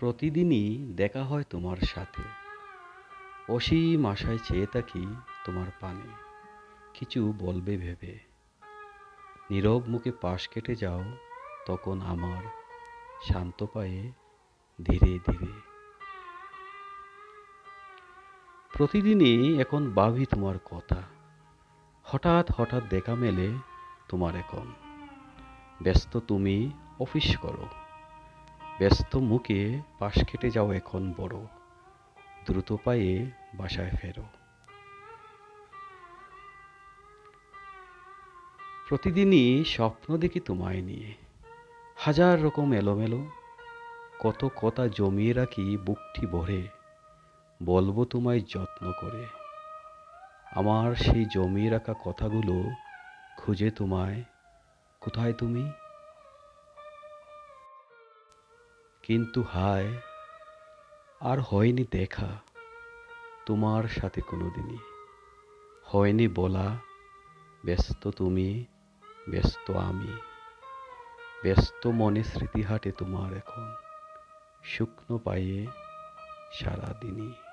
প্রতিদিনই দেখা হয় তোমার সাথে। অসীম আশায় চেয়ে থাকি তোমার পানে। কিছু বলবে ভেবে। নীরব মুখে পাশ কেটে যাও, তখন আমার শান্ত পায়ে ধীরে ধীরে। প্রতিদিনই এখন ভাবি তোমার কথা। হঠাৎ হঠাৎ দেখা মেলে তোমার এখন। ব্যস্ত তুমি, অফিস করো। ব্যস্ত মুখে পাশ কেটে যাও এখন বড়। দ্রুত পায়ে বাসায় ফেরো। প্রতিদিনই স্বপ্ন দেখি তোমায় নিয়ে। হাজার রকম এলোমেলো, কত কথা জমিয়ে রাখি বুকটি ভরে। বলব তোমায় যত্ন করে। আমার সেই জমিয়ে রাখা কথাগুলো খুঁজে তোমায়। কোথায় তুমি? কিন্তু হায়, আর হয়নি দেখা তোমার সাথে কোনো দিনই হয়নি বলা, ব্যস্ত তুমি, ব্যস্ত আমি। ব্যস্ত মনে স্মৃতি হাটে তোমার এখন, শুকনো পাইয়ে সারাদিনই।